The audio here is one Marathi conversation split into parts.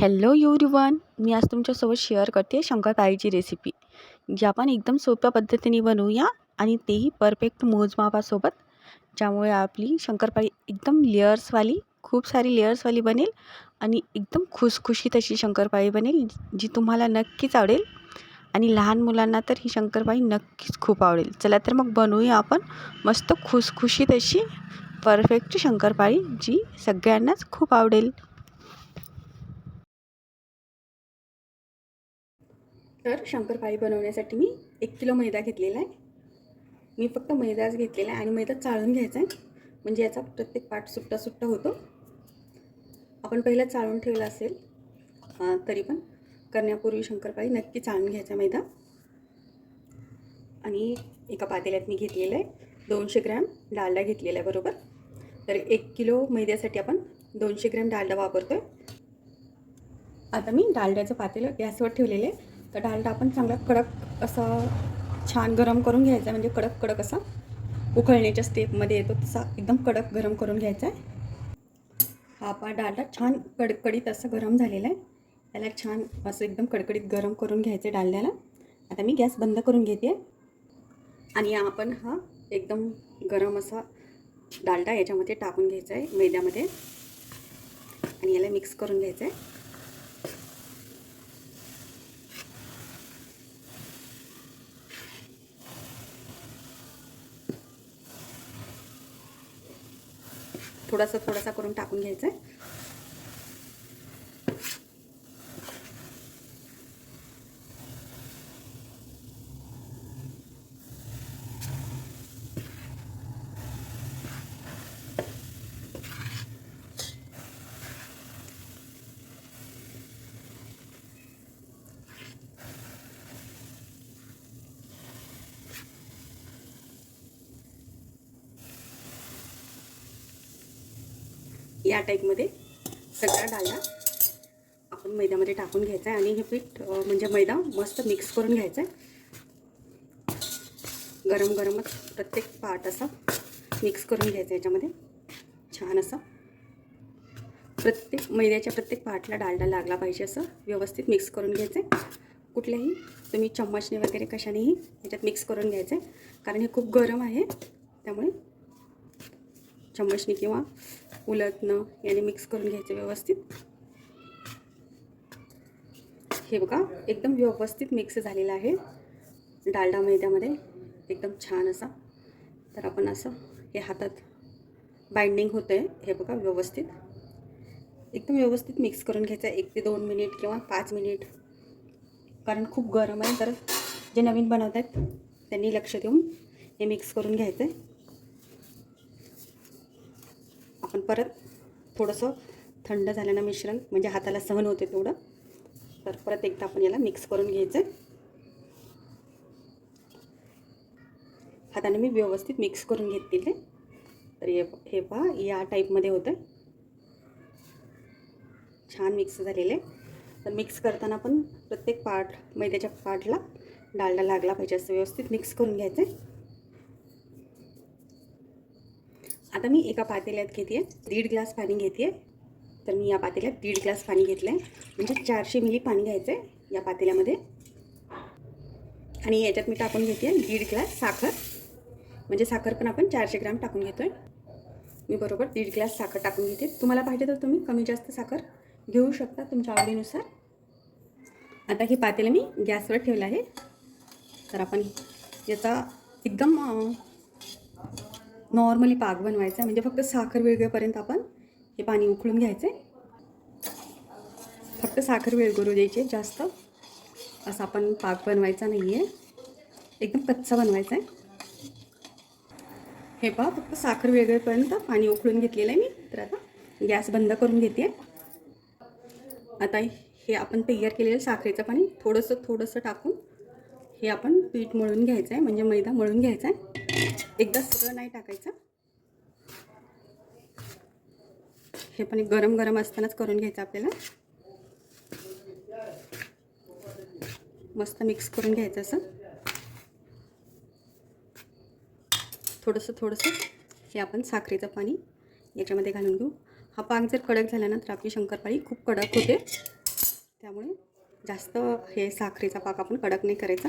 हॅलो एव्हरीवन मी आज तुमच्यासोबत शेअर करते शंकरपाळीची रेसिपी जी आपण एकदम सोप्या पद्धतीने बनवूया आणि तेही परफेक्ट मोजमापासोबत. ज्यामुळे आपली शंकरपाळी एकदम लेअर्सवाली खूप सारी लेअर्सवाली बनेल आणि एकदम खुसखुशीत अशी शंकरपाळी बनेल जी तुम्हाला नक्कीच आवडेल. आणि लहान मुलांना तर ही शंकरपाळी नक्कीच खूप आवडेल. चला तर मग बनवूया आपण मस्त खुसखुशीत अशी परफेक्ट शंकरपाळी जी सगळ्यांनाच खूप आवडेल. तर शंकरपाळी बनवण्यासाठी मी एक किलो मैदा घेतलेला आहे. मी फक्त मैदाच घेतलेला आहे आणि मैदा चाळून घ्यायचा आहे. म्हणजे याचा प्रत्येक पाठ सुट्टा सुट्टा होतो. आपण पहिला चाळून ठेवला असेल तरी पण करण्यापूर्वी शंकरपाळी नक्की चाळून घ्यायचा मैदा. आणि एका पातेल्यात मी घेतलेलं आहे दोनशे ग्रॅम डालडा घेतलेला आहे बरोबर? तर एक किलो मैद्यासाठी आपण दोनशे ग्रॅम डालडा वापरतो आहे आता मी डालड्याचं पातेलं गॅसवर ठेवलेलं आहे. तर डालडा आपण चांगला कडक असा छान गरम करून घ्यायचा आहे. म्हणजे कडक कडक असा उकळण्याच्या स्टेपमध्ये येतो तसा एकदम कडक गरम करून घ्यायचा आहे. हा आपला डालडा छान कडकडीत असं गरम झालेला आहे. त्याला छान असं एकदम कडकडीत गरम करून घ्यायचं आहे डालड्याला. आता मी गॅस बंद करून घेते. आणि आपण हा एकदम गरम असा डालडा याच्यामध्ये टाकून घ्यायचा आहे मैद्यामध्ये. आणि याला मिक्स करून घ्यायचं आहे. थोडासा थोडासा करून टाकून घ्यायचं आहे या टाईपमध्ये सगळा डालडा आपण मैद्यामध्ये टाकून घ्यायचा आहे आणि हे पीठ म्हणजे मैदा मस्त मिक्स करून घ्यायचा आहे. गरम गरमच प्रत्येक पार्ट असा मिक्स करून घ्यायचा याच्यामध्ये. छान असं प्रत्येक मैद्याच्या प्रत्येक पार्टला डालडा लागला पाहिजे असं व्यवस्थित मिक्स करून घ्यायचं आहे. कुठल्याही तुम्ही चम्मचने वगैरे कशानेही याच्यात मिक्स करून घ्यायचं आहे. कारण हे खूप गरम आहे त्यामुळे चम्मचने किंवा उलटणं याने मिक्स करून घ्यायचं व्यवस्थित. हे बघा एकदम व्यवस्थित मिक्स झालेलं आहे. डालडा मैद्यामध्ये एकदम छान असा. तर आपण असं हे हातात बाइंडिंग होतं आहे हे बघा व्यवस्थित. एकदम व्यवस्थित मिक्स करून घ्यायचं आहे एक ते दोन मिनिट किंवा पाच मिनिट कारण खूप गरम आहे तर जे नवीन बनवत आहेत त्यांनी लक्ष देऊन हे मिक्स करून घ्यायचं आहे आपण परत थोडंसं थंड झाल्यानं मिश्रण म्हणजे हाताला सहन होते तेवढं. तर परत एकदा आपण याला मिक्स करून घ्यायचं आहे हाताने मी व्यवस्थित मिक्स करून घेतलेले तर हे हे पहा या टाईपमध्ये होतं छान मिक्स झालेले तर मिक्स करताना पण प्रत्येक पार्ट मैद्याच्या पार्टला डालडा लागला पाहिजे असं व्यवस्थित मिक्स करून घ्यायचं आहे आता मी एका पातेल्यात घेते आहे दीड ग्लास पाणी घेते आहे तर मी या पातेल्यात दीड ग्लास पाणी घेतलं आहे म्हणजे चारशे मिली पाणी घ्यायचं आहे या पातेल्यामध्ये. आणि याच्यात मी टाकून घेते आहे दीड ग्लास साखर. म्हणजे साखर पण आपण चारशे ग्राम टाकून घेतो आहे मी बरोबर दीड ग्लास साखर टाकून घेते. तुम्हाला पाहिजे तर तुम्ही कमी जास्त साखर घेऊ शकता तुमच्या आवडीनुसार. आता हे पातेलं मी गॅसवर ठेवलं आहे. तर आपण याचा एकदम नॉर्मली पाक बनवायचा आहे. म्हणजे फक्त साखर विरघेपर्यंत आपण हे पाणी उकळून घ्यायचं. आहे फक्त साखर विरघळू द्यायची आहे जास्त. असं आपण पाक बनवायचा नाही आहे एकदम कच्चा बनवायचा आहे. हे पहा फक्त साखर वेगळेपर्यंत पाणी उकळून घेतलेलं आहे मी. तर आता गॅस बंद करून घेते. आता हे आपण तयार केलेलं साखरेचं पाणी थोडंसं थोडंसं टाकून हे आपण पीठ मळून घ्यायचं आहे म्हणजे मैदा मळून घ्यायचा आहे. एकदा सगळं नाही टाकायचं. हे पण गरम गरम असतानाच करून घ्यायचं आपल्याला. मस्त मिक्स करून घ्यायचं असं. थोडंसं थोडंसं हे आपण साखरेचं पाणी याच्यामध्ये घालून घेऊ. हा पाक जर कडक झाला ना तर आपली शंकरपाळी खूप कडक होते. त्यामुळे जास्त हे साखरेचा पाक आपण कडक नाही करायचा.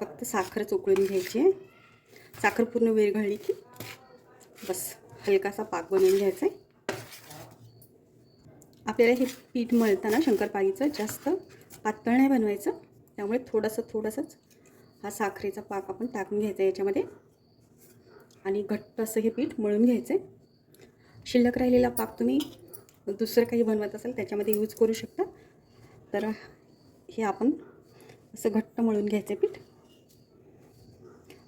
फक्त साखरच उकळून घ्यायची आहे. साखर पूर्ण विरघळली की बस हलकासा पाक बनवून घ्यायचा आहे. आपल्याला हे पीठ मळताना शंकरपाळीचं जास्त पातळ नाही बनवायचं. त्यामुळे थोडंसं थोडंसंच हा साखरेचा पाक आपण टाकून घ्यायचा याच्यामध्ये. आणि घट्ट असं हे पीठ मळून घ्यायचं आहे. शिल्लक राहिलेला पाक तुम्ही दुसरं काही बनवत असाल त्याच्यामध्ये यूज करू शकता. तर हे आपण असं घट्ट मळून घ्यायचं आहे पीठ.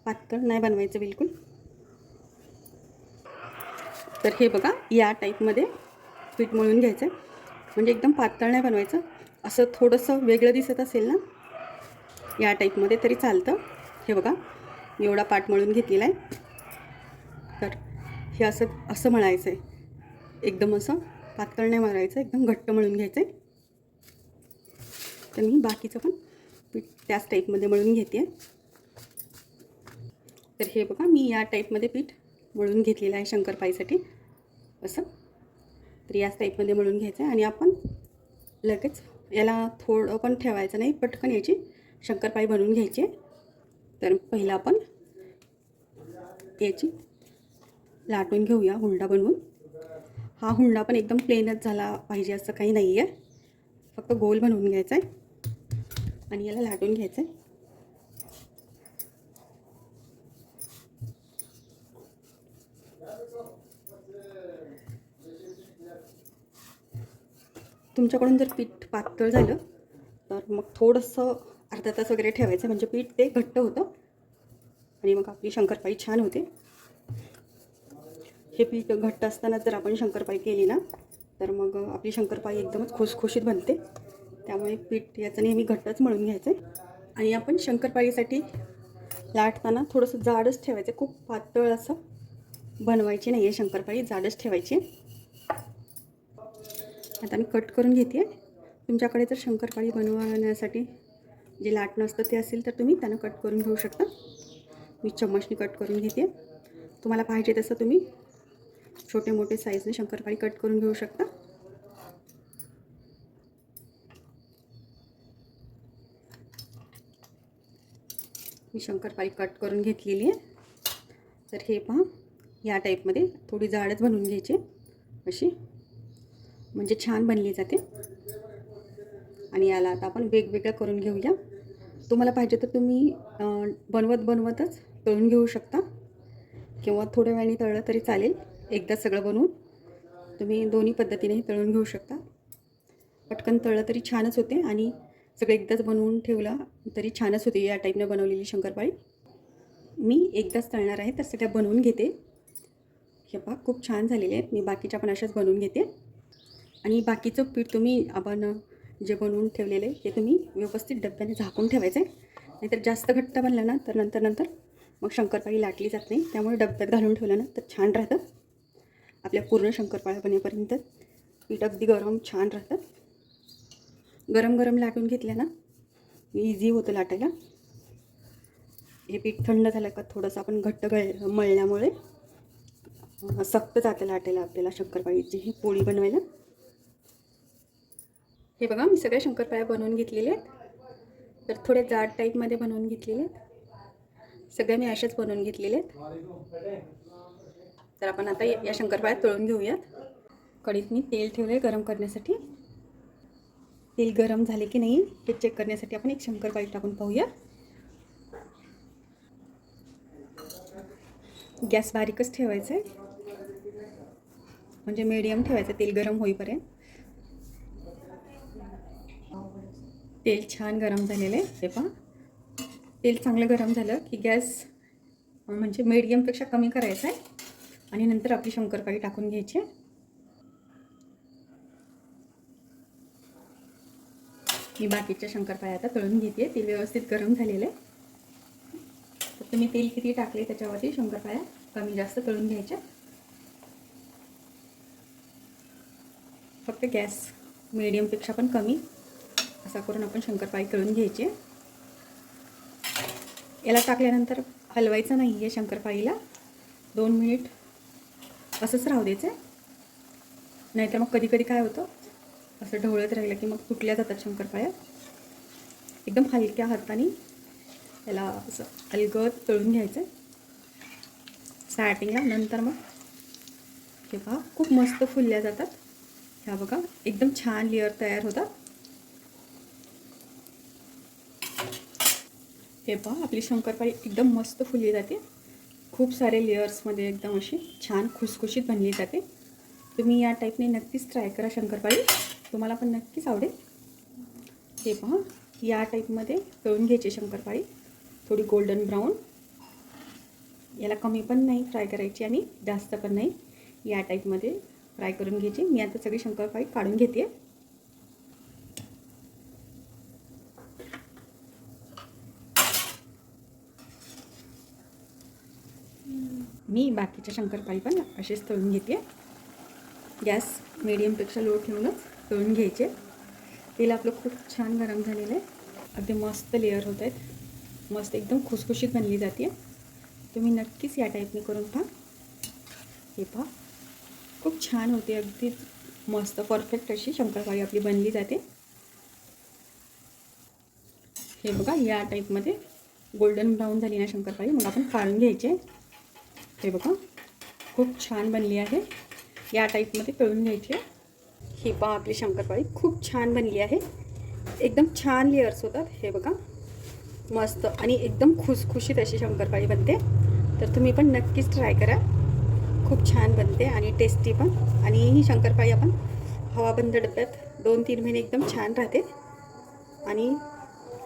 पातळ नाही बनवायचं बिलकुल. तर हे बघा या टाईपमध्ये पीठ मळून घ्यायचं आहे. म्हणजे एकदम पातळ नाही बनवायचं. असं थोडंसं वेगळं दिसत असेल ना या टाईपमध्ये तरी चालतं. हे बघा मी एवढा पाठ मळून घेतलेला आहे. तर हे असं असं म्हणायचं आहे. एकदम असं पातळ नाही मळायचं एकदम घट्ट मळून घ्यायचं आहे. तर मी बाकीचं पण पीठ त्याच टाईपमध्ये मळून घेते. आहे तर हे बघा मी या टाईपमध्ये पीठ मळून घेतलेलं आहे शंकरपाईसाठी. असं. तर याच टाईपमध्ये मळून घ्यायचं आहे आणि आपण लगेच याला थोडं पण ठेवायचं नाही पटकन याची शंकरपाई बनवून घ्यायची आहे. तर पहिलं आपण याची लाटून घेऊया हुंडा बनवून. हा हुंडा पण एकदम प्लेनच झाला पाहिजे असं काही नाही आहे फक्त गोल बनवून घ्यायचा आहे. आणि याला लाटून घ्यायचं आहे तुमच्याकडून जर पीठ पातळ झालं तर मग थोडंसं अर्धा तास वगैरे ठेवायचं म्हणजे पीठ ते घट्ट होतं. आणि मग आपली शंकरपाई छान होते. हे पीठ घट्ट असताना जर आपण शंकरपाई केली ना तर मग आपली शंकरपाई एकदमच खुसखुशीत बनते. त्यामुळे पीठ याचं नेहमी घट्टच मळून घ्यायचं आहे आणि आपण शंकरपाळीसाठी लाटताना थोडंसं जाडच ठेवायचं. खूप पातळ असं बनवायची नाही आहे शंकरपाळी जाडच ठेवायची. आता मी कट करून घेते तुमच्याकडे जर शंकरपाळी बनवण्यासाठी जे लाटणं असतं ते असेल तर तुम्ही त्यांना कट करून घेऊ शकता. मी चम्मचनी कट करून घेते तुम्हाला पाहिजे तसं तुम्ही छोटे मोठे साईजने शंकरपाळी कट करून घेऊ शकता. मी शंकरपाळी कट करून घेतलेली आहे. तर हे पहा या टाईपमध्ये थोडी जाडच बनवून घ्यायची. अशी. म्हणजे छान बनली जाते. आणि याला आता आपण वेगवेगळं करून घेऊया. तुम्हाला पाहिजे तर तुम्ही बनवत बनवतच तळून घेऊ शकता. किंवा थोड्या वेळाने तळलं तरी चालेल. एकदा सगळं बनवून तुम्ही दोन्ही पद्धतीनेही तळून घेऊ शकता. पटकन तळलं तरी छानच होते आणि सगळं एकदाच बनवून ठेवलं तरी छानच होती या टाईपनं बनवलेली शंकरपाळी. मी एकदाच तळणार आहे तर सगळ्या बनवून घेते. हे पहा खूप छान झालेले आहेत. मी बाकीच्या पण अशाच बनवून घेते. आणि बाकीचं पीठ तुम्ही आपण जे बनवून ठेवलेलं आहे ते तुम्ही व्यवस्थित डब्याने झाकून ठेवायचं आहे नाहीतर जास्त घट्ट बनलं ना तर नंतर नंतर मग शंकरपाळी लाटली जात नाही. त्यामुळे डब्यात घालून ठेवलं ना तर छान राहतं. आपल्या पूर्ण शंकरपाळ्या बनेपर्यंत पीठ अगदी गरम छान राहतं. गरम गरम लाटून घेतल्या ना? इझी होतं लाटायला. हे पीठ थंड झालं का थोडंसं आपण घट्ट गळ मळल्यामुळे सक्त जातं लाटायला आपल्याला शंकरपाळीची ही पोळी बनवायला. हे बघा मी सगळ्या शंकरपाळ्या बनवून घेतलेल्या आहेत. तर थोड्या जाड टाईपमध्ये बनवून घेतलेल्या आहेत. सगळ्या मी अशाच बनवून घेतलेल्या आहेत. तर आपण आता या या शंकरपाळ्या तळून घेऊयात. कढीत मी तेल ठेवलं आहे गरम करण्यासाठी. तेल गरम झाले की नाही हे चेक करण्यासाठी आपण एक शंकरपाळी टाकून पाहूया. गॅस बारीकच ठेवायचा आहे म्हणजे मीडियम ठेवायचं तेल गरम होईपर्यंत. तेल छान गरम झालेलं आहे हे पहा. तेल चांगलं गरम झालं की गॅस म्हणजे मीडियमपेक्षा कमी करायचा आहे आणि नंतर आपली शंकरपाळी टाकून घ्यायची. मी बाकीच्या शंकरपाळ्या आता तळून घेते. तेल व्यवस्थित गरम झालेलं आहे. तर तुम्ही तेल किती टाकले त्याच्यावरती शंकरपाळ्या कमी जास्त तळून घ्यायच्या. फक्त गॅस मिडियमपेक्षा पण कमी. असा करून आपण शंकरपाळी तळून घ्यायची. याला टाकल्यानंतर हलवायचं नाही आहे शंकरपाळीला. दोन मिनिट असंच राहू द्यायचं. आहे नाहीतर मग कधी कधी काय होतं? असं ढवळत राहिलं की मग तुटल्या जातात शंकरपाळ्या एकदम हलक्या हाताने त्याला असं अलगद तळून घ्यायचं. स्टार्टिंगला नंतर मग हे पहा खूप मस्त फुलल्या जातात. ह्या बघा एकदम छान लेअर तयार होतात. हे पहा आपली शंकरपाळी एकदम मस्त फुलली जाते. खूप सारे लेअर्समध्ये एकदम अशी छान खुसखुशीत बनली जाते. तुम्ही या टाईपने नक्कीच ट्राय करा शंकरपाळी तुम्हाला पण नक्कीच आवडेल. हे पहा या टाईपमध्ये तळून घ्यायची शंकरपाळी. थोडी गोल्डन ब्राऊन याला कमी पण नाही फ्राय करायची आणि जास्त पण नाही. या टाईपमध्ये फ्राय करून घ्यायची. मी आता सगळी शंकरपाळी काढून घेते मी बाकीच्या शंकरपाळी पण असेच तळून घेते गॅस मिडियमपेक्षा लो ठेवूनच. तळून घ्यायचे. तेल आपलं खूप छान गरम झालेलं आहे. अगदी मस्त लेअर होत आहेत. मस्त एकदम खुसखुशीत बनली जाते. तुम्ही नक्कीच या टाईपने करून पहा. हे पहा. खूप छान होते. अगदी मस्त परफेक्ट अशी शंकरपाळी आपली बनली जाते. हे बघा या टाईपमध्ये गोल्डन ब्राऊन झाली ना शंकरपाळी. मग आपण काढून घ्यायचे. हे बघा. खूप छान बनली आहे. या टाईपमध्ये तळून घ्यायची. ही पहा आपली शंकरपाळी. खूप छान बनली आहे. एकदम छान लेअर्स होतात. हे बघा. मस्त आणि एकदम खुसखुशीत अशी शंकरपाळी बनते. तर तुम्ही पण नक्कीच ट्राय करा. खूप छान बनते आणि टेस्टी पण. आणि ही शंकरपाळी आपण हवाबंद डब्यात दोन तीन महिने एकदम छान राहते. आणि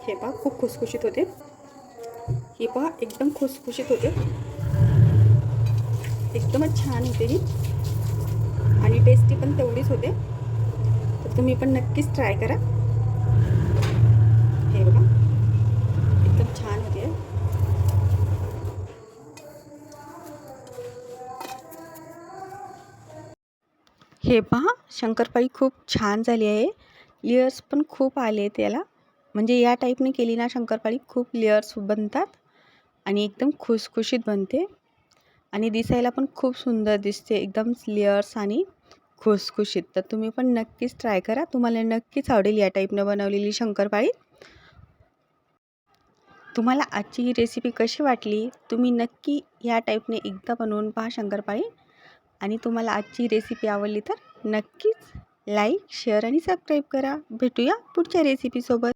हे पहा खूप खुसखुशीत होते. ही पहा एकदम खुसखुशीत होते. एकदमच छान होते ही. आणि टेस्टी पण तेवढीच होते. तुम्ही पण नक्कीच ट्राय करा. हे बघा. एकदम छान होते हे पहा शंकरपाळी खूप छान झाली आहे. लेअर्स पण खूप आले त्याला म्हणजे या टाईपने केली ना शंकरपाळी खूप लेअर्स बनतात आणि एकदम खुसखुशीत बनते. आणि दिसायला पण खूप सुंदर दिसते. एकदम लेअर्स आणि खुसखुशीत. तर तुम्ही पण नक्कीच ट्राय करा. तुम्हाला नक्कीच आवडेल या टाईपनं बनवलेली शंकरपाळी. तुम्हाला आजची ही रेसिपी कशी वाटली? तुम्ही नक्की या टाईपने एकदा बनवून पहा शंकरपाळी. आणि तुम्हाला आजची रेसिपी आवडली तर नक्कीच लाईक शेअर आणि सबस्क्राईब करा. भेटूया पुढच्या रेसिपीसोबत